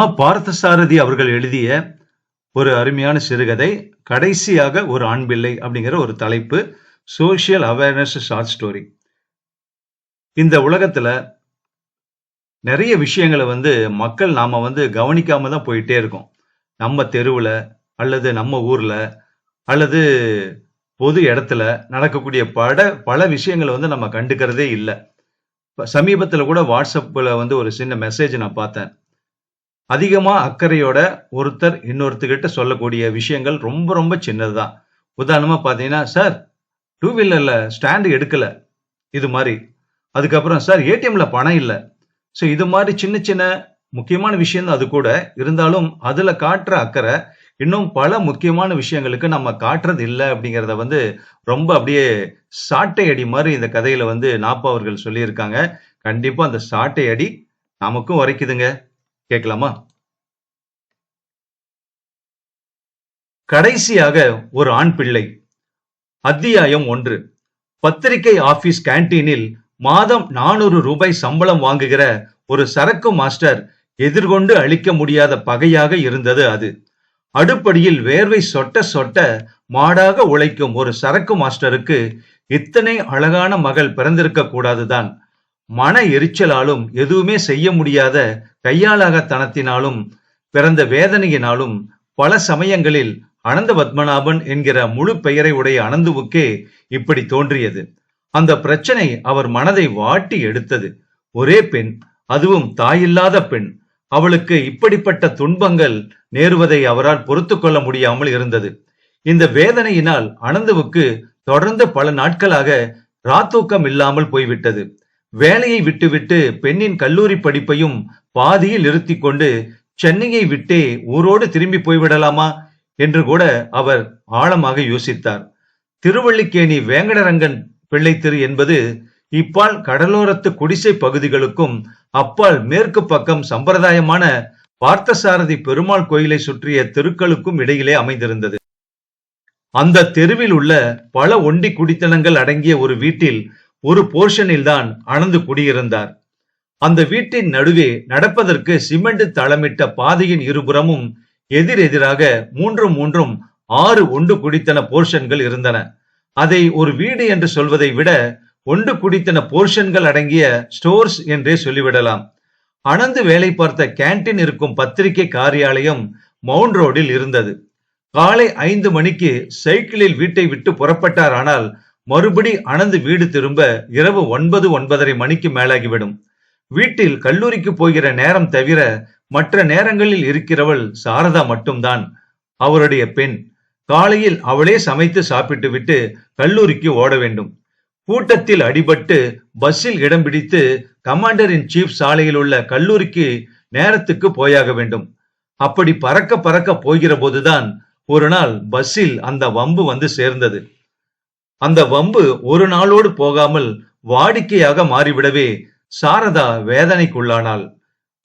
மா பார்த்தசாரதி அவர்கள் எழுதிய ஒரு அருமையான சிறுகதை கடைசியாக ஒரு ஆண் பிள்ளை அப்படிங்கிற ஒரு தலைப்பு சோசியல் அவேர்னஸ் ஷார்ட் ஸ்டோரி இந்த உலகத்துல நிறைய விஷயங்களை வந்து மக்கள் நாம வந்து கவனிக்காம தான் போயிட்டே இருக்கோம். நம்ம தெருவுல அல்லது நம்ம ஊர்ல அல்லது பொது இடத்துல நடக்கக்கூடிய பட பல விஷயங்களை வந்து நம்ம கண்டுக்கிறதே இல்லை. சமீபத்தில் கூட வாட்ஸ்அப்பில் வந்து ஒரு சின்ன மெசேஜ் நான் பார்த்தேன். அதிகமாக அக்கறையோட ஒருத்தர் இன்னொருத்தர்கிட்ட சொல்லக்கூடிய விஷயங்கள் ரொம்ப ரொம்ப சின்னதுதான். உதாரணமாக பார்த்தீங்கன்னா சார் டூ வீலரில் ஸ்டாண்டு எடுக்கலை. இது மாதிரி. அதுக்கப்புறம் சார் ஏடிஎம்ல பணம் இல்லை. ஸோ இது மாதிரி சின்ன சின்ன முக்கியமான விஷயம் தான் அது கூட. இருந்தாலும் அதில் காட்டுற அக்கறை இன்னும் பல முக்கியமான விஷயங்களுக்கு நம்ம காட்டுறது இல்லை அப்படிங்கிறத வந்து ரொம்ப அப்படியே சாட்டை அடி மாதிரி இந்த கதையில வந்து நாப்பா அவர்கள் சொல்லியிருக்காங்க. கண்டிப்பாக அந்த சாட்டை அடி நமக்கும் உரைக்குதுங்க. கேட்கலாமா? கடைசியாக ஒரு ஆண் பிள்ளை. அத்தியாயம் ஒன்று. பத்திரிகை ஆபீஸ் கேன்டீனில் மாதம் நானூறு ரூபாய் சம்பளம் வாங்குகிற ஒரு சரக்கு மாஸ்டர் எதிர்கொண்டு அளிக்க முடியாத பகையாக இருந்தது அது. அடுப்படியில் வேர்வை சொட்ட சொட்ட மாடாக உழைக்கும் ஒரு சரக்கு மாஸ்டருக்கு இத்தனை அழகான மகள் பிறந்திருக்க கூடாதுதான். மன எரிச்சலாலும் எதுவுமே செய்ய முடியாத கையாளாகத்தனத்தினாலும் பிறந்த வேதனையினாலும் பல சமயங்களில் அனந்த பத்மநாபன் என்கிற முழு பெயரை உடைய அனந்துவுக்கே இப்படி தோன்றியது. அந்த பிரச்சனை அவர் மனதை வாட்டி எடுத்தது. ஒரே பெண் அதுவும் தாயில்லாத பெண். அவளுக்கு இப்படிப்பட்ட துன்பங்கள் நேருவதை அவரால் பொறுத்து கொள்ள முடியாமல் இருந்தது. இந்த வேதனையினால் அனந்துவுக்கு தொடர்ந்து பல நாட்களாக ராத்தூக்கம் இல்லாமல் போய்விட்டது. வேலையை விட்டுவிட்டு பெண்ணின் கல்லூரி படிப்பையும் பாதியில் நிறுத்தி கொண்டு சென்னையை விட்டே ஊரோடு திரும்பி போய்விடலாமா என்று கூட அவர் ஆழமாக யோசித்தார். திருவள்ளிக்கேணி வேங்கடரங்கன் பிள்ளை திரு என்பது இப்பால் கடலோரத்து குடிசை பகுதிகளுக்கும் அப்பால் மேற்கு பக்கம் சம்பிரதாயமான பார்த்தசாரதி பெருமாள் கோயிலை சுற்றிய தெருக்களுக்கும் இடையிலே அமைந்திருந்தது. அந்த தெருவில் உள்ள பல ஒண்டி குடித்தனங்கள் அடங்கிய ஒரு வீட்டில் ஒரு போர்ஷனில் தான் அனந்து குடியிருந்தார். அந்த வீட்டின் நடுவே நடப்பதற்கு சிமெண்ட் தளமிட்ட பாதையின் இருபுறமும் எதிரெதிராக மூன்றும் மூன்றும் ஆறு ஒன்று குடித்தன போர்ஷன்கள் இருந்தன. அதை ஒரு வீடு என்று சொல்வதை விட ஒன்று குடித்தன போர்ஷன்கள் அடங்கிய ஸ்டோர்ஸ் என்றே சொல்லிவிடலாம். அனந்து வேலை பார்த்த கேன்டீன் இருக்கும் பத்திரிகை காரியாலயம் மவுண்ட் ரோடில் இருந்தது. காலை ஐந்து மணிக்கு சைக்கிளில் வீட்டை விட்டு புறப்பட்டார் ஆனால் மறுபடி அனந்து வீடு திரும்ப இரவு ஒன்பது ஒன்பதரை மணிக்கு மேலாகிவிடும். வீட்டில் கல்லூரிக்கு போகிற நேரம் தவிர மற்ற நேரங்களில் இருக்கிறவள் சாரதா மட்டும்தான். அவருடைய பெண் காலையில் அவளே சமைத்து சாப்பிட்டு விட்டு கல்லூரிக்கு ஓட வேண்டும். கூட்டத்தில் அடிபட்டு பஸ்ஸில் இடம் பிடித்து கமாண்டர் இன் சீஃப் சாலையில் உள்ள கல்லூரிக்கு நேரத்துக்கு போயாக வேண்டும். அப்படி பறக்க பறக்க போகிற போதுதான் ஒரு நாள் பஸ்ஸில் அந்த வம்பு வந்து சேர்ந்தது. அந்த வம்பு ஒரு நாளோடு போகாமல் வாடிக்கையாக மாறிவிடவே சாரதா வேதனைக்குள்ளானாள்.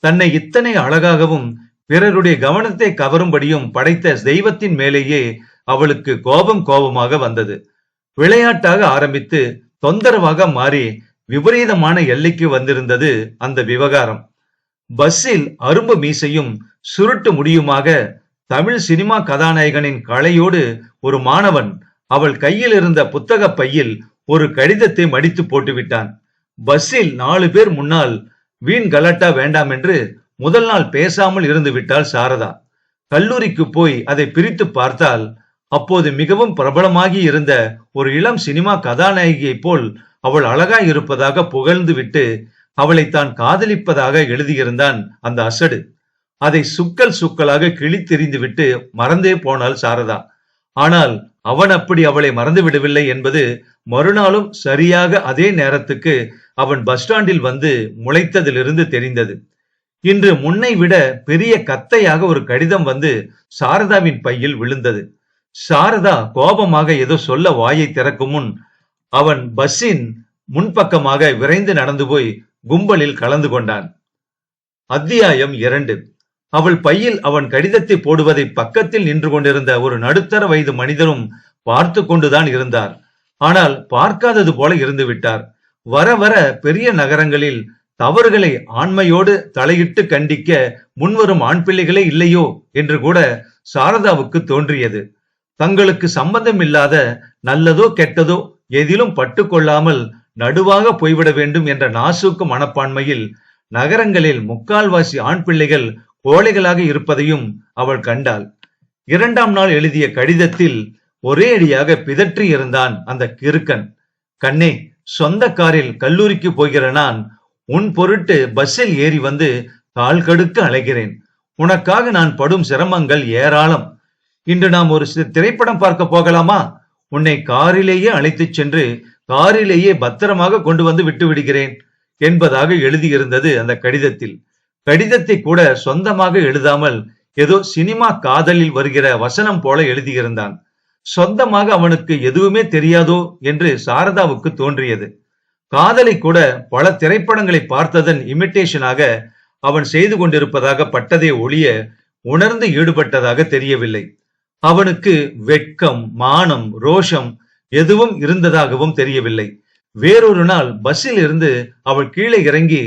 தன்னை இத்தனை அழகாகவும் பிறருடைய கவனத்தை கவரும்படியும் படைத்த தெய்வத்தின் மேலேயே அவளுக்கு கோபம் கோபமாக வந்தது. விளையாட்டாக ஆரம்பித்து தொந்தரவாக மாறி விபரீதமான எல்லைக்கு வந்திருந்தது அந்த விவகாரம். பஸ்ஸில் அரும்பு மீசையும் சுருட்டு முடியுமாக தமிழ் சினிமா கதாநாயகனின் கலையோடு ஒரு மாணவன் அவள் கையில் இருந்த புத்தக பையில் ஒரு கடிதத்தை மடித்து போட்டுவிட்டான். பஸ்ஸில் நாலு பேர் முன்னால் வீண் கலாட்டா வேண்டாம் என்று முதல் நாள் பேசாமல் இருந்து விட்டாள் சாரதா. கல்லூரிக்கு போய் அதை பிரித்து பார்த்தால் அப்போது மிகவும் பிரபலமாகி இருந்த ஒரு இளம் சினிமா கதாநாயகியைப் போல் அவள் அழகாய் இருப்பதாக புகழ்ந்து விட்டு அவளை தான் காதலிப்பதாக எழுதியிருந்தான் அந்த அசடு. அதை சுக்கல் சுக்கலாக கிழித்தெறிந்து விட்டு மறந்தே போனாள் சாரதா. ஆனால் அவன் அப்படி அவளை மறந்து விடவில்லை என்பது மறுநாளும் சரியாக அதே நேரத்துக்கு அவன் பஸ் ஸ்டாண்டில் வந்து முளைத்ததிலிருந்து தெரிந்தது. இன்று முன்னை விட பெரிய கத்தையாக ஒரு கடிதம் வந்து சாரதாவின் பையில் விழுந்தது. சாரதா கோபமாக ஏதோ சொல்ல வாயை திறக்கும் முன் அவன் பஸ்ஸின் முன்பக்கமாக விரைந்து நடந்து போய் கும்பலில் கலந்து கொண்டான். அத்தியாயம் இரண்டு. அவள் பையில் அவன் கடிதத்தை போடுவதை பக்கத்தில் நின்று கொண்டிருந்த ஒரு நடுத்தர வயது மனிதரும் பார்த்து கொண்டுதான் இருந்தார். ஆனால் பார்க்காதது போல இருந்து விட்டார். வர வர பெரிய நகரங்களில் தவறுகளை ஆண்மையோடு தலையிட்டு கண்டிக்க முன்வரும் ஆண் பிள்ளைகளே இல்லையோ என்று கூட சாரதாவுக்கு தோன்றியது. தங்களுக்கு சம்பந்தம் இல்லாத நல்லதோ கெட்டதோ எதிலும் பட்டுக்கொள்ளாமல் நடுவாக போய்விட வேண்டும் என்ற நாசூக்கு மனப்பான்மையில் நகரங்களில் முக்கால்வாசி ஆண் பிள்ளைகள் கோழைகளாக இருப்பதையும் அவள் கண்டாள். இரண்டாம் நாள் எழுதிய கடிதத்தில் ஒரே அடியாக பிதற்றி இருந்தான் அந்த கிறுக்கன். கண்ணே சொந்த காரில் கல்லூரிக்கு போகிற நான் உன் பொருட்டு பஸ்ஸில் ஏறி வந்து கால் கடுக்க அழைகிறேன் உனக்காக நான் படும் சிரமங்கள் ஏராளம். இன்று நாம் ஒரு திரைப்படம் பார்க்க போகலாமா? உன்னை காரிலேயே அழைத்துச் சென்று காரிலேயே பத்திரமாக கொண்டு வந்து விட்டு விடுகிறேன் என்பதாக எழுதியிருந்தது அந்த கடிதத்தில். கடிதத்தை கூட சொந்தமாக எழுதாமல் ஏதோ சினிமா காதலில் வருகிற வசனம் போல எழுதியிருந்தான். சொந்தமாக அவனுக்கு எதுவுமே தெரியாதோ என்று சாரதாவுக்கு தோன்றியது. காதலை கூட பல திரைப்படங்களை பார்த்ததன் இமிட்டேஷனாக அவன் செய்து கொண்டிருப்பதாக பட்டதே ஒழிய உணர்ந்து ஈடுபட்டதாக தெரியவில்லை. அவனுக்கு வெட்கம் மானம் ரோஷம் எதுவும் இருந்ததாகவும் தெரியவில்லை. வேறொரு நாள் பஸ்ஸில் இருந்து அவள் கீழே இறங்கி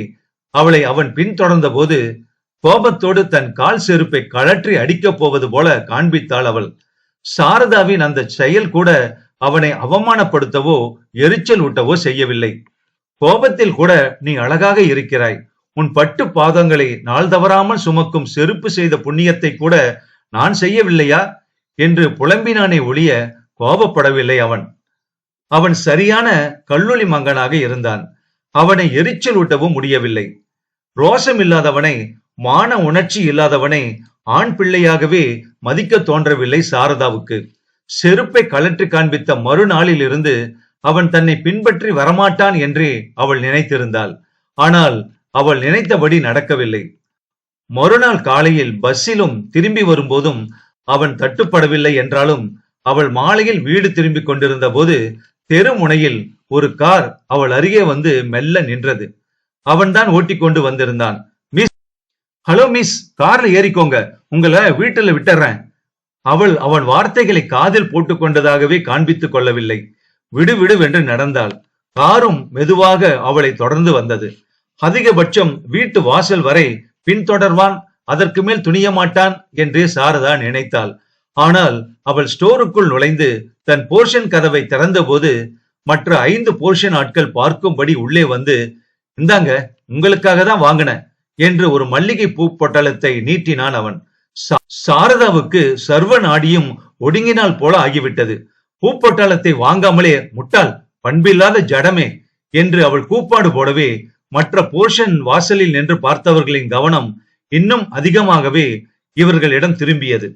அவளை அவன் பின்தொடர்ந்த போது கோபத்தோடு தன் கால் செருப்பை கழற்றி அடிக்கப் போவது போல காண்பித்தாள் அவள். சாரதாவின் அந்த செயல் கூட அவனை அவமானப்படுத்தவோ எரிச்சல் ஊட்டவோ செய்யவில்லை. கோபத்தில் கூட நீ அழகாக இருக்கிறாய். உன் பட்டு பாதங்களை நாள் தவறாமல் சுமக்கும் செருப்பு செய்த புண்ணியத்தை கூட நான் செய்யவில்லையா? என்று புலம்பினானே ஒழிய கோபப்படவில்லை அவன். அவன் சரியான கல்லூலி மங்கனாக இருந்தான். அவனை எரிச்சல் ஊட்டவும் முடியவில்லை. ரோஷம் இல்லாதவனை மான உணர்ச்சி இல்லாதவனை ஆண் பிள்ளையாகவே மதிக்க தோன்றவில்லை சாரதாவுக்கு. செருப்பை கலற்றி காண்பித்த மறுநாளில் இருந்து அவன் தன்னை பின்பற்றி வரமாட்டான் என்றே அவள் நினைத்திருந்தாள். ஆனால் அவள் நினைத்தபடி நடக்கவில்லை. மறுநாள் காலையில் பஸ்ஸிலும் திரும்பி வரும்போதும் அவன் தட்டுப்படவில்லை என்றாலும் அவள் மாலையில் வீடு திரும்பிக் கொண்டிருந்த போது தெருமுனையில் ஒரு கார் அவள் அருகே வந்து மெல்ல நின்றது. அவன்தான் ஓட்டிக்கொண்டு வந்திருந்தான். மிஸ் ஹலோ மிஸ் கார்ல ஏறிக்கோங்க. உங்களை வீட்டுல விட்டுறேன். அவள் அவன் வார்த்தைகளை காதில் போட்டுக்கொண்டதாகவே காண்பித்துக் கொள்ளவில்லை. விடு என்று நடந்தாள். காரும் மெதுவாக அவளை தொடர்ந்து வந்தது. அதிகபட்சம் வீட்டு வாசல் வரை பின்தொடர்வான் அதற்கு மேல் துணிய மாட்டான் என்றே சாரதா நினைத்தாள். ஆனால் அவள் ஸ்டோருக்குள் நுழைந்து தன் போர்ஷன் கதவை திறந்தபோது மற்ற ஐந்து போர்ஷன் ஆட்கள் பார்க்கும்படி உள்ளே வந்து இந்தாங்க உங்களுக்காக தான் வாங்கினேன் என்று ஒரு மல்லிகை பூ பொட்டலத்தை நீட்டினான் அவன். சாரதாவுக்கு சர்வ நாடியும் ஒடுங்கினால் போல ஆகிவிட்டது. பூப்பொட்டலத்தை வாங்காமலே முட்டாள் பண்பில்லாத ஜடமே என்று அவள் கூப்பாடு போடவே மற்ற போர்ஷன் வாசலில் நின்று பார்த்தவர்களின் கவனம் இன்னும் அதிகமாகவே இவர்களிடம் திரும்பியது.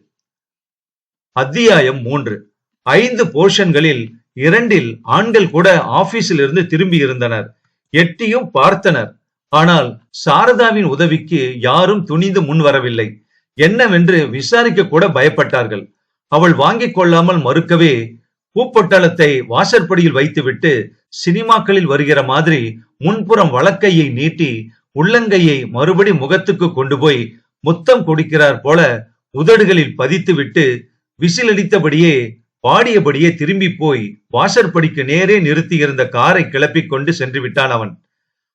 அத்தியாயம் மூன்று. ஐந்து போர்ஷன்களில் இரண்டில் ஆண்கள் கூட ஆபீஸில் இருந்து திரும்பி இருந்தனர். எட்டியும் பார்த்தனர். ஆனால் சாரதாவின் உதவிக்கு யாரும் துணிந்து முன் வரவில்லை. என்னவென்று விசாரிக்க கூட பயப்பட்டார்கள். அவள் வாங்கிக் கொள்ளாமல் மறுக்கவே பூப்பொட்டலத்தை வாசற்படியில் வைத்துவிட்டு சினிமாக்களில் வருகிற மாதிரி முன்புறம் வழக்கையை நீட்டி உள்ளங்கையை மறுபடி முகத்துக்கு கொண்டு போய் முத்தம் கொடுக்கிறார் போல உதடுகளில் பதித்துவிட்டு விசிலடித்தபடியே பாடியபடியே திரும்பி போய் வாசற்படிக்கு நேரே நிறுத்தியிருந்த காரை கிளப்பிக் கொண்டு சென்று விட்டான் அவன்.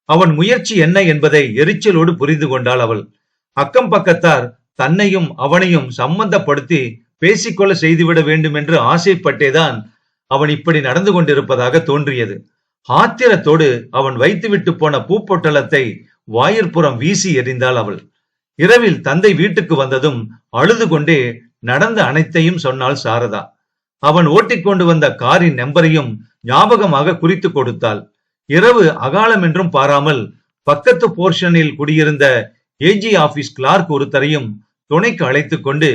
அவன் முயற்சி என்ன என்பதை எரிச்சலோடு புரிந்து கொண்டாள் அவள். அக்கம் பக்கத்தார் தன்னையும் அவனையும் சம்பந்தப்படுத்தி பேசிக்கொள்ள செய்துவிட வேண்டும் என்று ஆசைப்பட்டேதான் அவன் இப்படி நடந்து கொண்டிருப்பதாக தோன்றியது. ஆத்திரத்தோடு அவன் வைத்துவிட்டு போன பூப்பொட்டலத்தை வாயிற்புறம் வீசி எறிந்தாள் அவள். இரவில் தந்தை வீட்டுக்கு வந்ததும் அழுது கொண்டே நடந்த அனைத்தையும் சொன்னாள் சாரதா. அவன் ஓட்டிக்கொண்டு வந்த காரின் நம்பரையும் ஞாபகமாக குறித்து கொடுத்தாள். இரவு அகாலம் என்றும் பாராமல் பக்கத்து போர்ஷனில் குடியிருந்த ஏஜி ஆபீஸ் கிளார்க் ஒருத்தரையும் துணைக்கு அழைத்துக் கொண்டு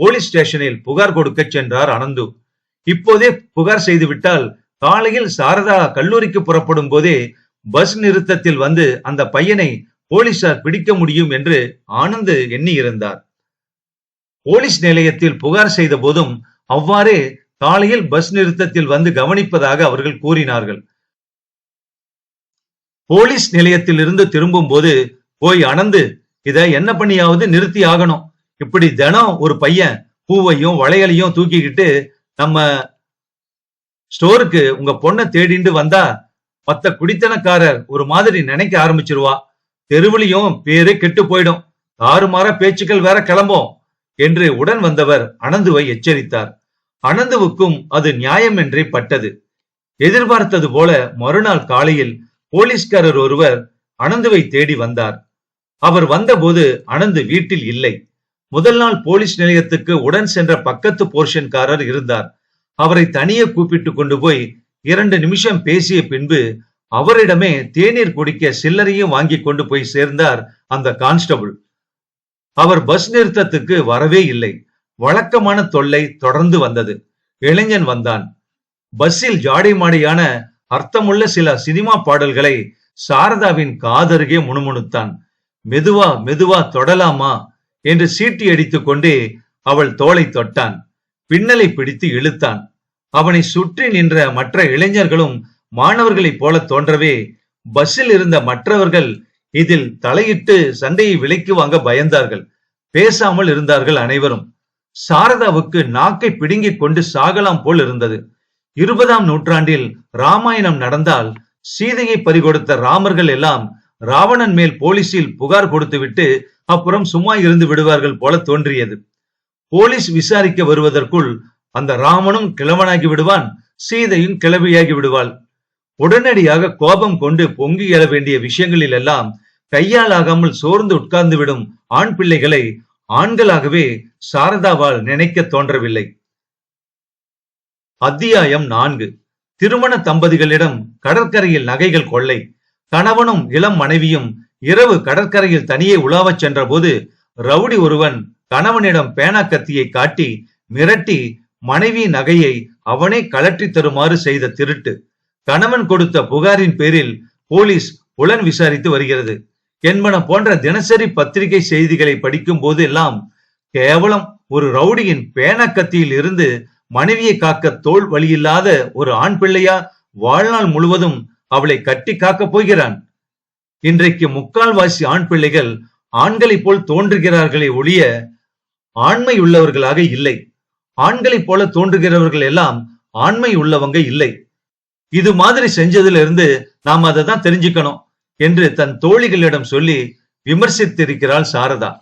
போலீஸ் ஸ்டேஷனில் புகார் கொடுக்க சென்றார் அனந்து. இப்போதே புகார் செய்துவிட்டால் காலையில் சாரதா கல்லூரிக்கு புறப்படும் போதே பஸ் நிறுத்தத்தில் வந்து அந்த பையனை போலீசார் பிடிக்க முடியும் என்று ஆனந்த் எண்ணியிருந்தார். போலீஸ் நிலையத்தில் புகார் செய்த போதும் அவ்வாறே காலையில் பஸ் நிறுத்தத்தில் வந்து கவனிப்பதாக அவர்கள் கூறினார்கள். போலீஸ் நிலையத்தில் இருந்து திரும்பும் போது போய் அனந்து இத என்ன பண்ணியாவது நிறுத்தி ஆகணும். இப்படி தினம் ஒரு பையன் பூவையும் வளையலையும் தூக்கிக்கிட்டு நம்ம ஸ்டோருக்கு உங்க பொண்ணை தேடிண்டு வந்தா மத்த குடித்தனக்காரர் ஒரு மாதிரி நினைக்க ஆரம்பிச்சிருவா. தெருவிலையும் பேரு கெட்டு போயிடும். தாறுமாற பேச்சுக்கள் வேற கிளம்போம். என்று உடன் வந்தவர் அனந்துவை எச்சரித்தார். அனந்துவுக்கும் அது நியாயம் என்றே பட்டது. எதிர்பார்த்தது போல மறுநாள் காலையில் போலீஸ்காரர் ஒருவர் அனந்துவை தேடி வந்தார். அவர் வந்தபோது அனந்து வீட்டில் இல்லை. முதல் நாள் போலீஸ் நிலையத்துக்கு உடன் சென்ற பக்கத்து போர்ஷன்காரர் இருந்தார். அவரை தனியே கூப்பிட்டு கொண்டு போய் இரண்டு நிமிஷம் பேசிய பின்பு அவரிடமே தேநீர் குடிக்க சில்லறையும் வாங்கி கொண்டு போய் சேர்ந்தார் அந்த கான்ஸ்டபிள். அவர் பஸ் நிறுத்தத்துக்கு வரவே இல்லை. வழக்கமான தொல்லை தொடர்ந்து வந்தது. இளைஞன் வந்தான். பஸ்ஸில் ஜாடை மாடியான அர்த்தமுள்ள சில சினிமா பாடல்களை சாரதாவின் காதருகே முணுமுணுத்தான். மெதுவா மெதுவா தொடலாமா என்று சீட்டி அடித்துக் கொண்டே அவள் தோளை தொட்டான். பின்னலை பிடித்து இழுத்தான். அவனை சுற்றி நின்ற மற்ற இளைஞர்களும் மாணவர்களைப் போல தோன்றவே பஸ்ஸில் இருந்த மற்றவர்கள் இதில் தலையிட்டு சண்டையை விலைக்கு வாங்க பயந்தார்கள். பேசாமல் இருந்தார்கள் அனைவரும். சாரதாவுக்கு நாக்கை பிடுங்கிக் கொண்டு சாகலாம் போல் இருந்தது. இருபதாம் நூற்றாண்டில் ராமாயணம் நடந்தால் சீதையை பறிகொடுத்த ராமர்கள் எல்லாம் ராவணன் மேல் போலீசில் புகார் கொடுத்துவிட்டு அப்புறம் சும்மா இருந்து விடுவார்கள் போல தோன்றியது. போலீஸ் விசாரிக்க வருவதற்குள் அந்த ராமனும் கிழவனாகி விடுவான் சீதையும் கிளவியாகி விடுவாள். உடனடியாக கோபம் கொண்டு பொங்கி எழ வேண்டிய விஷயங்களில் எல்லாம் கையாலாகாமல் சோர்ந்து உட்கார்ந்து விடும் ஆண் பிள்ளைகளை ஆண்களாகவே சாரதாவால் நினைக்க தோன்றவில்லை. அத்தியாயம் நான்கு. திருமண தம்பதிகளிடம் கடற்கரையில் நகைகள் கொள்ளை. கணவனும் இளம் மனைவியும் இரவு கடற்கரையில் தனியே உலாவச் சென்றபோது ரவுடி ஒருவன் கணவனிடம் பேனா கத்தியை காட்டி மிரட்டி மனைவி நகையை அவனே கலற்றி தருமாறு செய்த திருட்டு. கணவன் கொடுத்த புகாரின் பேரில் போலீஸ் புலன் விசாரித்து வருகிறது. என்பன போன்ற தினசரி பத்திரிகை செய்திகளை படிக்கும் போது எல்லாம் கேவலம் ஒரு ரவுடியின் பேனக்கத்தியில் இருந்து மனைவியை காக்க தோல் வழியில்லாத ஒரு ஆண் பிள்ளையா வாழ்நாள் முழுவதும் அவளை கட்டி காக்கப் போகிறான். இன்றைக்கு முக்கால்வாசி ஆண் பிள்ளைகள் ஆண்களைப் போல் தோன்றுகிறார்களே ஒழிய ஆண்மை உள்ளவர்களாக இல்லை. ஆண்களைப் போல தோன்றுகிறவர்கள் எல்லாம் ஆண்மை உள்ளவங்க இல்லை. இது மாதிரி செஞ்சதுல இருந்து நாம் அதை தான் தெரிஞ்சுக்கணும். என்று தன் தோழிகளிடம் சொல்லி விமர்சித்திருக்கிறாள் சாரதா.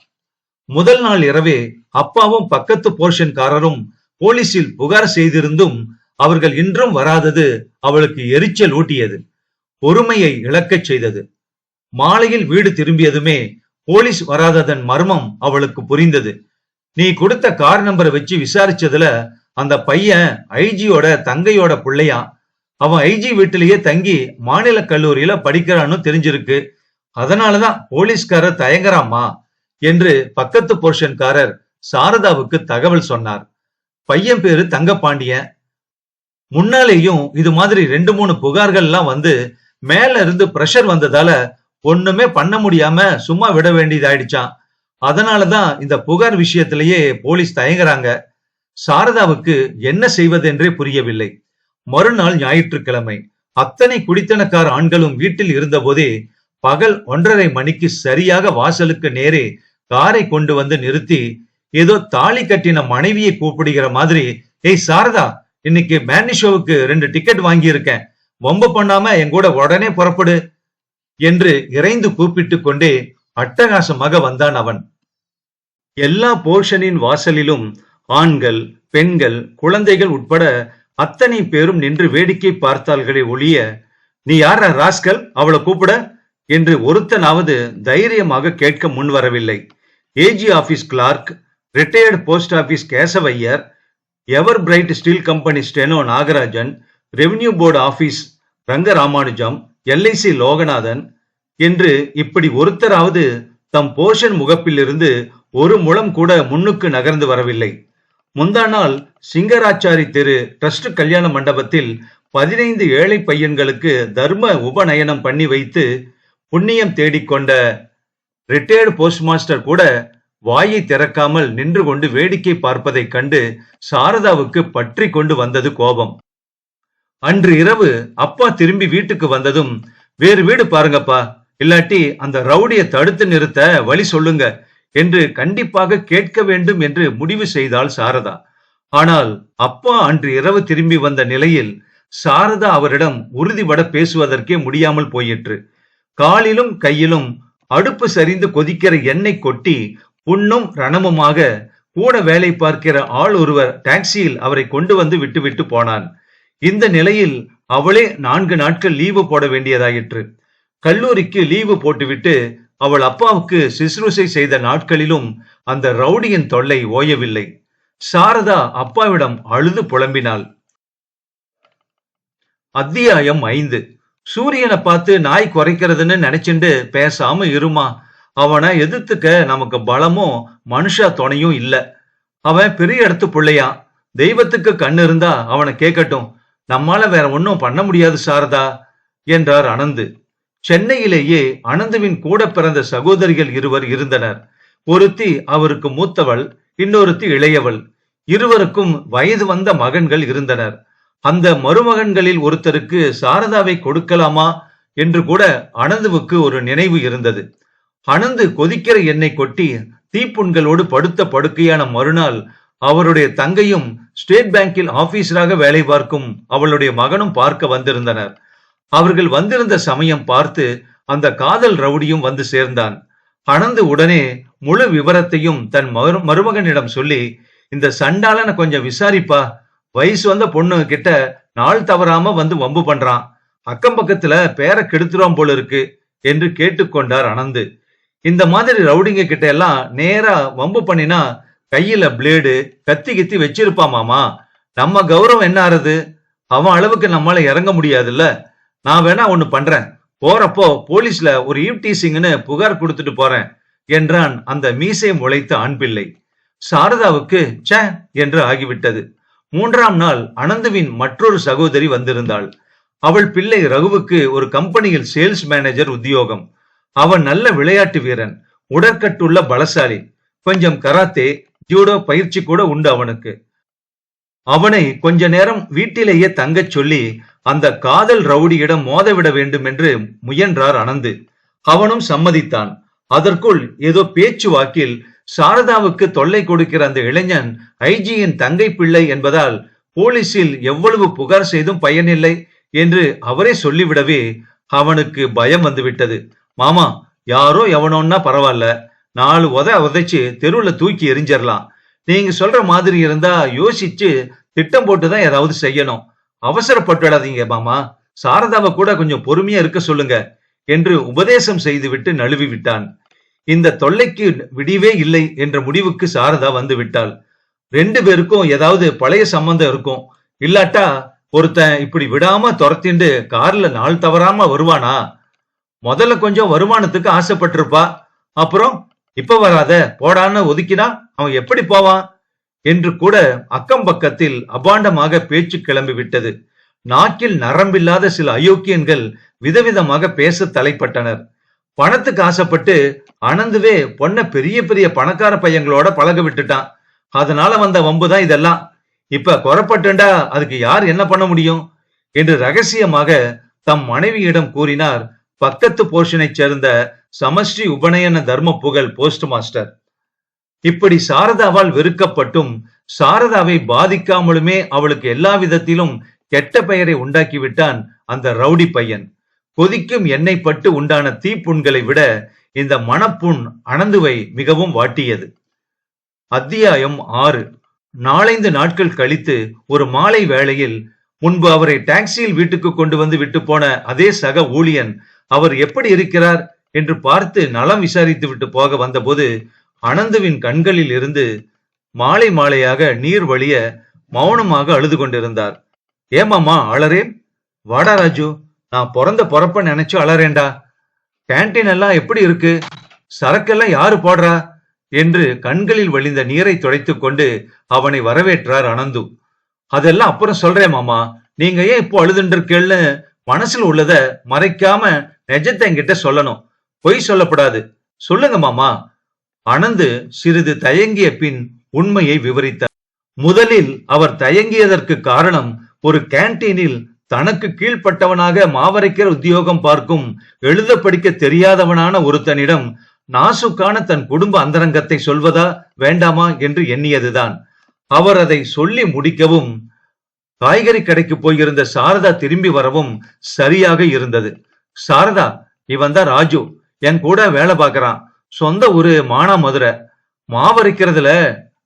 முதல் நாள் இரவே அப்பாவும் பக்கத்து போர்ஷன்காரரும் போலீசில் புகார் செய்திருந்தும் அவர்கள் இன்றும் வராதது அவளுக்கு எரிச்சல் ஊட்டியது. பொறுமையை இழக்கச் செய்தது. மாலையில் வீடு திரும்பியதுமே போலீஸ் வராததன் மர்மம் அவளுக்கு புரிந்தது. நீ கொடுத்த கார் நம்பரை வச்சு விசாரிச்சதுல அந்த பையன் ஐஜியோட தங்கையோட பிள்ளையா அவன் ஐஜி வீட்டிலேயே தங்கி மாநில கல்லூரியில படிக்கிறான்னு தெரிஞ்சிருக்கு. அதனாலதான் போலீஸ்காரர் தயங்குறாமா என்று பக்கத்து போர்ஷன்காரர் சாரதாவுக்கு தகவல் சொன்னார். பையன் பேரு தங்கப்பாண்டியன். முன்னாலேயும் இது மாதிரி ரெண்டு மூணு புகார்கள்லாம் வந்து மேல இருந்து பிரஷர் வந்ததால ஒண்ணுமே பண்ண முடியாம சும்மா விட வேண்டியதாயிடுச்சான் அதனாலதான் இந்த புகார் விஷயத்திலேயே போலீஸ் தயங்குறாங்க. சாரதாவுக்கு என்ன செய்வதென்றே புரியவில்லை. மறுநாள் ஞாயிற்றுக்கிழமை. அத்தனை குடித்தனக்கார ஆண்களும் வீட்டில் இருந்தபோதே பகல் ஒன்றரை மணிக்கு சரியாக வாசலுக்கு நேரே காரை கொண்டு வந்து நிறுத்தி ஏதோ தாலி கட்டின மனைவியை கூப்பிடுகிற மாதிரி ஏய் சாரதா இன்னைக்கு மேனி ஷோவுக்கு ரெண்டு டிக்கெட் வாங்கி இருக்கேன் வம்பு பண்ணாம என் கூட உடனே புறப்படு என்று இறைந்து கூப்பிட்டு கொண்டே அட்டகாசமாக வந்தான் அவன். எல்லா போர்ஷனின் வாசலிலும் ஆண்கள் பெண்கள் குழந்தைகள் உட்பட அத்தனை பேரும் நின்று வேடிக்கை பார்த்தார்களே ஒழிய நீ யார ராஸ்கல்? அவளை கூப்பிட? என்று ஒருத்தனாவது தைரியமாக கேட்க முன்வரவில்லை AG office clerk retired post office Kesavaiyer Ever Bright steel company steno Nagarajan revenue board office Rangaramanujam LIC Loganathan என்று இப்படி ஒருத்தராவது தம் போர்ஷன் முகப்பிலிருந்து ஒரு முழம் கூட முன்னுக்கு நகர்ந்து வரவில்லை. முந்தா நாள் சிங்கராச்சாரி தெரு டிரஸ்ட் கல்யாண மண்டபத்தில் பதினைந்து ஏழை பையன்களுக்கு தர்ம உபநயனம் பண்ணி வைத்து புண்ணியம் தேடிக்கொண்ட ரிட்டையர்டு போஸ்ட் மாஸ்டர் கூட வாயை திறக்காமல் நின்று கொண்டு வேடிக்கை பார்ப்பதைக் கண்டு சாரதாவுக்கு பற்றி கொண்டு வந்தது கோபம். அன்று இரவு அப்பா திரும்பி வீட்டுக்கு வந்ததும் வேறு வீடு பாருங்கப்பா இல்லாட்டி அந்த ரவுடியை தடுத்து நிறுத்த வழி சொல்லுங்க என்று கண்டிப்பாக கேட்க வேண்டும் என்று முடிவு செய்தாள் சாரதா. ஆனால் அப்பா அன்று இரவு திரும்பி வந்த நிலையில் சாரதா அவரிடம் உறுதிபட பேசுவதற்கே முடியாமல் போயிற்று. காலிலும் கையிலும் அடுப்பு சரிந்து கொதிக்கிற எண்ணெய் கொட்டி புண்ணும் ரணமுமாக கூட வேலை பார்க்கிற ஆள் ஒருவர் டாக்ஸியில் அவரை கொண்டு வந்து விட்டுவிட்டு போனான். இந்த நிலையில் அவளே நான்கு நாட்கள் லீவு போட வேண்டியதாயிற்று. கல்லூரிக்கு லீவு போட்டுவிட்டு அவள் அப்பாவுக்கு சிசுரூசை செய்த நாட்களிலும் அந்த ரவுடியின் தொல்லை ஓயவில்லை. சாரதா அப்பாவிடம் அழுது புலம்பினாள். அத்தியாயம் ஐந்து. சூரியனை பார்த்து நாய் குறைக்கிறதுன்னு நினைச்சுண்டு பேசாம இருமா? அவனை எதிர்த்துக்க நமக்கு பலமும் மனுஷா துணையும் இல்ல. அவன் பெரிய இடத்து பிள்ளையான் தெய்வத்துக்கு கண்ணு இருந்தா அவனை கேட்கட்டும். நம்மால வேற ஒன்னும் பண்ண முடியாது சாரதா என்றார் அனந்து. சென்னையிலேயே அனந்துவின் கூட பிறந்த சகோதரிகள் இருவர் இருந்தனர். ஒருத்தி அவருக்கு மூத்தவள் இன்னொருத்தி இளையவள். இருவருக்கும் வயது வந்த மகன்கள் இருந்தனர். அந்த மருமகன்களில் ஒருத்தருக்கு சாரதாவை கொடுக்கலாமா என்று கூட அனந்துவுக்கு ஒரு நினைவு இருந்தது. அனந்து கொதிக்கிற எண்ணெய் கொட்டி தீப்புண்களோடு படுத்த படுக்கையான மறுநாள் அவருடைய தங்கையும் ஸ்டேட் பேங்கில் ஆபீசராக வேலை பார்க்கும் அவளுடைய மகனும் பார்க்க வந்திருந்தனர். அவர்கள் வந்திருந்த சமயம் பார்த்து அந்த காதல் ரவுடியும் வந்து சேர்ந்தான். அனந்து உடனே முழு விவரத்தையும் தன் மரு மருமகனிடம் சொல்லி இந்த சண்டாளனை கொஞ்சம் விசாரிப்பா. வயசு வந்த பொண்ணு கிட்ட நாள் தவறாம வந்து வம்பு பண்றான். அக்கம் பக்கத்துல பேரை கெடுத்துருவான் போல இருக்கு என்று கேட்டுக்கொண்டார் அனந்து இந்த மாதிரி ரவுடிங்க கிட்ட எல்லாம் நேரா வம்பு பண்ணினா கையில பிளேடு கத்தி கித்தி வச்சிருப்பா மாமா. நம்ம கௌரவம் என்ன ஆறுது? அவன் அளவுக்கு நம்மளால இறங்க முடியாதுல்ல. நான் வேணா ஒண்ணு பண்றேன். போறப்போ போலீஸ்ல ஒரு ஈவ்டீசிங்னு புகார் கொடுத்துட்டு போறேன் என்றான் அந்த மீசை முளைத்த ஆண் பிள்ளை சாரதாவுக்கு சே என்று ஆகிவிட்டது. மூன்றாம் நாள் அனந்துவின் மற்றொரு சகோதரி வந்திருந்தாள். அவள் பிள்ளை ரகுவுக்கு ஒரு கம்பெனியில் சேல்ஸ் மேனேஜர் உத்தியோகம். அவன் நல்ல விளையாட்டு வீரன் உடற்கட்டுள்ள பலசாலி கொஞ்சம் கராத்தே ஜூடோ பயிற்சி கூட உண்டு அவனுக்கு. அவனை கொஞ்ச நேரம் வீட்டிலேயே தங்கச் சொல்லி அந்த காதல் ரவுடியிடம் மோதவிட வேண்டும் என்று முயன்றார் அனந்து. அவனும் சம்மதித்தான். அதற்குள் ஏதோ பேச்சு வாக்கில் சாரதாவுக்கு தொல்லை கொடுக்கிற அந்த இளைஞன் ஐஜியின் தங்கை பிள்ளை என்பதால் போலீசில் எவ்வளவு புகார் செய்தும் பயனில்லை என்று அவரே சொல்லிவிடவே அவனுக்கு பயம் வந்துவிட்டது. மாமா யாரோ எவனோன்னா பரவாயில்ல. நாலு உத உதைச்சு தெருவுல தூக்கி எரிஞ்சிடலாம் நீங்க சொல்ற மாதிரி இருந்தா யோசிச்சு திட்டம் போட்டுதான் ஏதாவது செய்யணும். அவசரப்பட்டுடாதீங்க மாமா. சாரதாவை கூட கொஞ்சம் பொறுமையா இருக்க சொல்லுங்க என்று உபதேசம் செய்துவிட்டு நழுவி விட்டான் இந்த தொல்லைக்கு விடிவே இல்லை என்ற முடிவுக்கு சாரதா வந்து விட்டாள் ரெண்டு பேருக்கும் ஏதாவது பழைய சம்பந்தம் இருக்கும். இல்லாட்டா ஒருத்தன் இப்படி விடாம துரத்திண்டு கார்ல நாள் தவறாம வருவானா? முதல்ல கொஞ்சம் வருமானத்துக்கு ஆசைப்பட்டிருப்பா. அப்புறம் இப்ப வராத போடான்னு ஒதுக்கினா அவன் எப்படி போவான்? என்று கூட அக்கம் பக்கத்தில் அபாண்டமாக பேச்சு கிளம்பி விட்டது. நாக்கில் நரம்பில்லாத சில அயோக்கியன்கள் விதவிதமாக பேச தலைப்பட்டனர். பணத்துக்கு ஆசைப்பட்டு அனந்துவே பொண்ண பெரிய பெரிய பணக்கார பையங்களோட பழக விட்டுட்டான். அதனால வந்த வம்புதான் இதெல்லாம். இப்ப குறப்பட்டுண்டா அதுக்கு யார் என்ன பண்ண முடியும்? என்று ரகசியமாக தம் மனைவியிடம் கூறினார் பக்கத்து போர்ஷனைச் சேர்ந்த சமஸ்ரீ உபநயன தர்ம புகழ் போஸ்ட் மாஸ்டர் இப்படி சாரதாவால் வெறுக்கப்பட்டும் சாரதாவை பாதிக்காமலுமே அவளுக்கு எல்லா விதத்திலும் கெட்ட பெயரை உண்டாக்கிவிட்டான் அந்த ரவுடி பையன். கொதிக்கும் எண்ணெய் பட்டு உண்டான தீப்புண்களை விட இந்த மணப்புண் அனந்துவை மிகவும் வாட்டியது. அத்தியாயம் ஆறு. நாலைந்து நாட்கள் கழித்து ஒரு மாலை வேளையில் முன்பு அவரை டாக்ஸியில் வீட்டுக்கு கொண்டு வந்து விட்டு போன அதே சக ஊழியன் அவர் எப்படி இருக்கிறார்? என்று பார்த்து நலம் விசாரித்து விட்டு போக வந்தபோது அனந்துவின் கண்களில் இருந்து மாலை மாலையாக நீர் வழிய மௌனமாக அழுது கொண்டிருந்தார். ஏமாமா அழறேன் வாடா ராஜு நான் பிறந்த பொறப்ப நினைச்சு அலறேன்டா. கேண்டீன் எல்லாம் எப்படி இருக்கு? சரக்கெல்லாம் யாரு போடுறா? என்று கண்களில் வழிந்த நீரை துடைத்துக் கொண்டு அவனை வரவேற்றார் அனந்து. அதெல்லாம் அப்புறம் சொல்றேன் மாமா. நீங்க ஏன் இப்போ அழுதுண்டிருக்கேன்னு மனசுல உள்ளத மறைக்காம நெஜத்தை என்கிட்ட சொல்லணும். பொய் சொல்லப்படாது. சொல்லுங்க மாமா. அனந்து சிறிது தயங்கிய பின் உண்மையை விவரித்தார் முதலில் அவர் தயங்கியதற்கு காரணம் ஒரு கேன்டீனில் தனக்கு கீழ்ப்பட்டவனாக மாவரைக்கிற உத்தியோகம் பார்க்கும் எழுத படிக்க தெரியாதவனான ஒருத்தனிடம் நாசுக்கான தன் குடும்ப அந்தரங்கத்தை சொல்வதா வேண்டாமா? என்று எண்ணியதுதான். அவர் அதை சொல்லி முடிக்கவும் காய்கறி கடைக்கு போயிருந்த சாரதா திரும்பி வரவும் சரியாக இருந்தது. சாரதா இவன் தான் ராஜு. என் கூட வேலை பார்க்கறான். சொந்த ஊரு மானாமதுரை மாவரைக்கிறதுல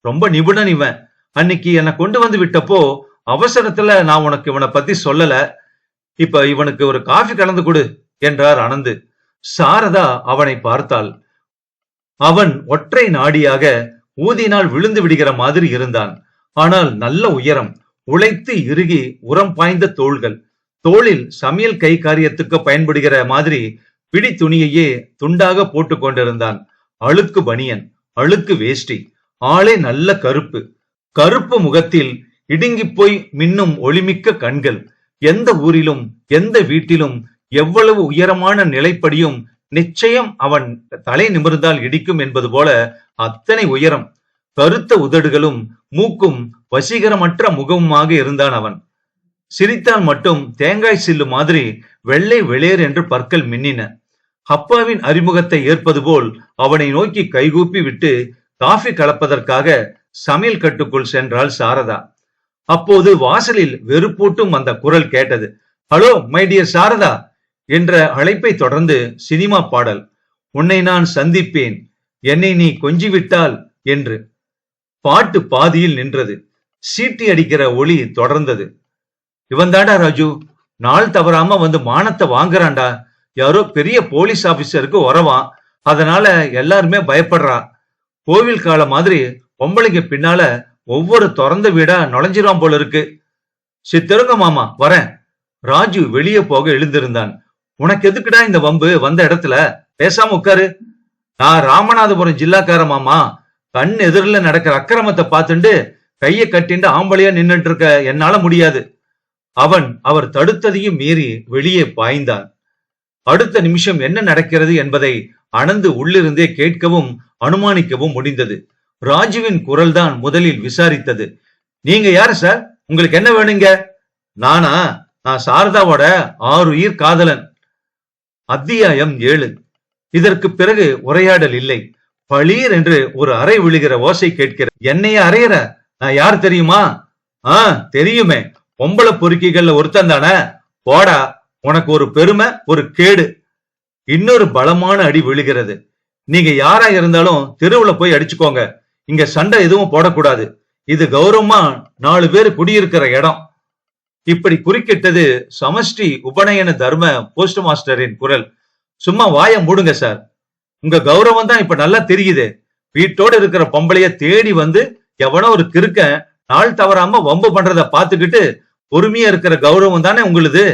ரொம்ப நிபுணன் இவன். அன்னைக்கு என்னை கொண்டு வந்து விட்டப்போ அவசரத்துல நான் உனக்கு இவனை பத்தி சொல்லல. இப்ப இவனுக்கு ஒரு காஃபி கலந்து கொடு என்றார் அனந்து. சாரதா அவனை பார்த்தாள். அவன் ஒற்றை நாடியாக ஊதினால் விழுந்து விடுகிற மாதிரி இருந்தான். ஆனால் நல்ல உயரம் உழைத்து இறுகி உரம் பாய்ந்த தோள்கள் தோளில் சமையல் கை காரியத்துக்கு பயன்படுகிற மாதிரி பிடி துணியையே துண்டாக போட்டுக் கொண்டிருந்தான். அழுக்கு பனியன் அழுக்கு வேஷ்டி ஆளே நல்ல கருப்பு. கருப்பு முகத்தில் இடுங்கிப் போய் மின்னும் ஒளிமிக்க கண்கள். எந்த ஊரிலும் எந்த வீட்டிலும் எவ்வளவு உயரமான நிலைப்படியும் நிச்சயம் அவன் தலை நிமிர்ந்தால் இடிக்கும் என்பது போல அத்தனை உயரம். கருத்த உதடுகளும் மூக்கும் வசீகரமற்ற முகமுமாக இருந்தான் அவன். சிரித்தான் மட்டும் தேங்காய் சில்லு மாதிரி வெள்ளை வெளியர் என்று பற்கள் மின்னின. அப்பாவின் அறிமுகத்தை ஏற்பது போல் அவனை நோக்கி கைகூப்பி விட்டு காஃபி கலப்பதற்காக சமையல் கட்டுக்குள் சென்றாள் சாரதா. அப்போது வாசலில் வெறுப்பூட்டும் அந்த குரல் கேட்டது. ஹலோ மை டியர் சாரதா என்ற அழைப்பை தொடர்ந்து சினிமா பாடல். உன்னை நான் சந்திப்பேன். என்னை நீ கொஞ்சிவிட்டால் என்று பாட்டு பாதியில் நின்றது. சீட்டி அடிக்கிற ஒளி தொடர்ந்தது. இவன் தாண்டா ராஜு நாள் தவறாம வந்து மானத்தை வாங்குறான்டா. யாரோ பெரிய போலீஸ் ஆபீசருக்கு உறவான் அதனால எல்லாருமே பயப்படுறா. கோவில் கால மாதிரி பொம்பளைங்க பின்னால ஒவ்வொரு திறந்த வீடா நுழைஞ்சிரும் போல இருக்கு. சித்தருங்க மாமா வரேன். ராஜு வெளியே போக எழுந்திருந்தான். உனக்கு எதுக்குடா இந்த வம்பு? வந்த இடத்துல பேசாம உட்காரு. நான் ராமநாதபுரம் ஜில்லாக்கார மாமா. கண் எதிரில் நடக்கிற அக்கிரமத்தை பார்த்துண்டு கையை கட்டிண்டு ஆம்பளையா நின்றுட்டு இருக்க என்னால முடியாது. அவன் அவர் தடுத்ததையும் மீறி வெளியே பாய்ந்தான். அடுத்த நிமிஷம் என்ன நடக்கிறது என்பதை அனந்து உள்ளிருந்தே கேட்கவும் அனுமானிக்கவும் முடிந்தது. ராஜுவின் குரல்தான் முதலில் விசாரித்தது. நீங்க யாரு சார்? உங்களுக்கு என்ன வேணுங்க? நானா? நான் சாரதாவோட ஆறு உயிர் காதலன். அத்தியாயம் ஏழு. இதற்கு பிறகு உரையாடல் இல்லை. பளீர் என்று ஒரு அறை விழுகிற ஓசை கேட்கிற என்னைய அறையிற? நான் யார் தெரியுமா? ஆ தெரியுமே. பொம்பளை பொறுக்கிகள்ல ஒருத்தன் தானே. போடா. உனக்கு ஒரு பெருமை ஒரு கேடு. இன்னொரு பலமான அடி விழுகிறது. நீங்க யாரா இருந்தாலும் தெருவுல போய் அடிச்சுக்கோங்க. இங்க சண்டை எதுவும் போடக்கூடாது. இது கௌரவமா நாலு பேர் குடியிருக்கிற இடம். இப்படி குறுக்கிட்டது சமஷ்டி உபநயன தர்ம போஸ்ட் மாஸ்டரின் குரல். சும்மா வாய மூடுங்க சார். உங்க கௌரவம் தான் இப்ப நல்லா தெரியுது. வீட்டோட இருக்கிற பொம்பளைய தேடி வந்து எவனோ ஒரு கிருக்க நாள் தவறாம வம்பு பண்றத பாத்துக்கிட்டு பொறுமையா இருக்கிற கௌரவம் தானே உங்களுது?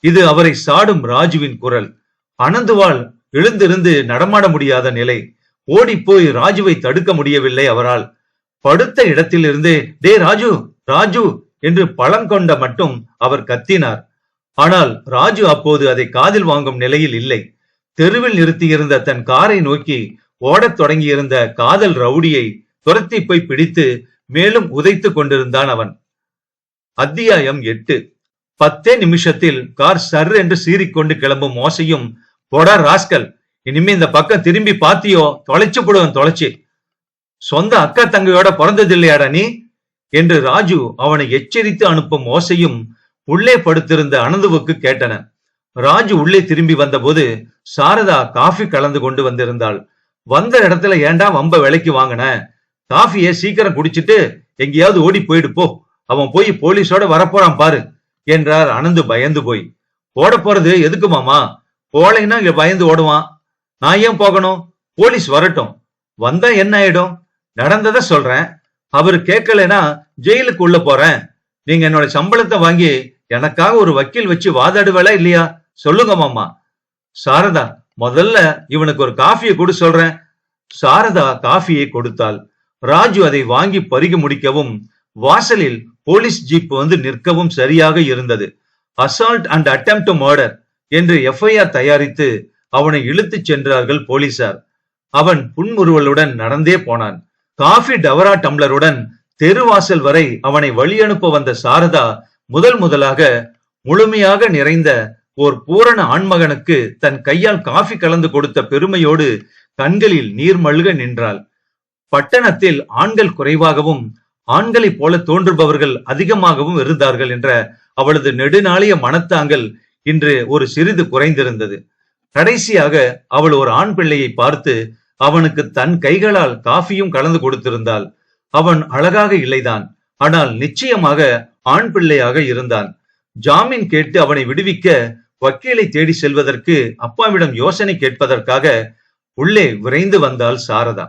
இது அவரை சாடும் ராஜுவின் குரல். அனந்துவால் எழுந்திருந்து நடமாட முடியாத நிலை. ஓடிப்போய் ராஜுவை தடுக்க முடியவில்லை அவரால். படுத்த இடத்திலிருந்து டே ராஜு ராஜு என்று பழங்கொண்ட மட்டும் அவர் கத்தினார். ஆனால் ராஜு அப்போது அதை காதில் வாங்கும் நிலையில் இல்லை. தெருவில் நிறுத்தியிருந்த தன் காரை நோக்கி ஓடத் தொடங்கியிருந்த காதல் ரவுடியை துரத்தி போய் பிடித்து மேலும் உதைத்துக் கொண்டிருந்தான் அவன். அத்தியாயம் எட்டு. பத்தே நிமிஷத்தில் கார் சர் என்று சீறிக்கொண்டு கிளம்பும் ஓசையும் போடா ராஸ்கல் இனிமே இந்த பக்கம் திரும்பி பாத்தியோ தொலைச்சு போடுவன் தொலைச்சு. சொந்த அக்கா தங்கையோட பிறந்ததில்லையாடா நீ? என்று ராஜு அவனை எச்சரித்து அனுப்பும் ஓசையும் உள்ளே படுத்திருந்த அனந்துவுக்கு கேட்டன. ராஜு உள்ளே திரும்பி வந்தபோது சாரதா காஃபி கலந்து கொண்டு வந்திருந்தாள். வந்த இடத்துல ஏன்டா வம்ப விலைக்கு வாங்கின? காஃபிய சீக்கிரம் குடிச்சிட்டு எங்கேயாவது ஓடி போயிடு போ. அவன் போய் போலீஸோட வரப்போறான் பாரு. என்றார் அனந்து பயந்து போய். ஓட போறது எதுக்கு மாமா? போலைன்னா இங்க பயந்து ஓடுவான். நான் ஏன் போகணும்? போலீஸ் வரட்டும். வந்தா என்ன ஆயிடும்? நடந்ததை சொல்றேன். அவரு கேட்கலனா ஜெயிலுக்கு உள்ள போறேன். நீங்க என்னோட சம்பளத்தை வாங்கி எனக்காக ஒரு வக்கீல் வச்சு வாதாடுவேளா இல்லையா? சொல்லுங்க மாமா. சாரதா முதல்ல இவனுக்கு ஒரு காஃபியை கொடு சொல்றேன். சாரதா காஃபியை கொடுத்தாள். ராஜு அதை வாங்கி பருகி முடிக்கவும் வாசலில் போலீஸ் ஜீப் வந்து நிற்கவும் சரியாக இருந்தது. Assault and attempt to murder என்று எஃப்ஐஆர் தயாரித்து அவனை இழுத்துச் சென்றார்கள் போலீசார். அவன் புன்முறுவலுடன் நடந்தே போனான். காஃபி டவரா டம்ளருடன் தெருவாசல் வரை அவனை வழி அனுப்ப வந்த சாரதா முதல் முதலாக முழுமையாக நிறைந்த ஓர் பூரண ஆண்மகனுக்கு தன் கையால் காஃபி கலந்து கொடுத்த பெருமையோடு கண்களில் நீர் மல்க நின்றாள். பட்டணத்தில் ஆண்கள் குறைவாகவும் ஆண்களைப் போல தோன்றுபவர்கள் அதிகமாகவும் இருந்தார்கள் என்ற அவளது நெடுநாளைய மனத்தாங்கல் இன்று ஒரு சிறிது குறைந்திருந்தது. கடைசியாக அவள் ஒரு ஆண் பிள்ளையை பார்த்து அவனுக்கு தன் கைகளால் காஃபியும் கலந்து கொடுத்திருந்தாள். அவன் அழகாக இல்லைதான். ஆனால் நிச்சயமாக ஆண் பிள்ளையாக இருந்தான். ஜாமீன் கேட்டு அவனை விடுவிக்க வக்கீலை தேடி செல்வதற்கு அப்பாவிடம் யோசனை கேட்பதற்காக உள்ளே விரைந்து வந்தாள் சாரதா.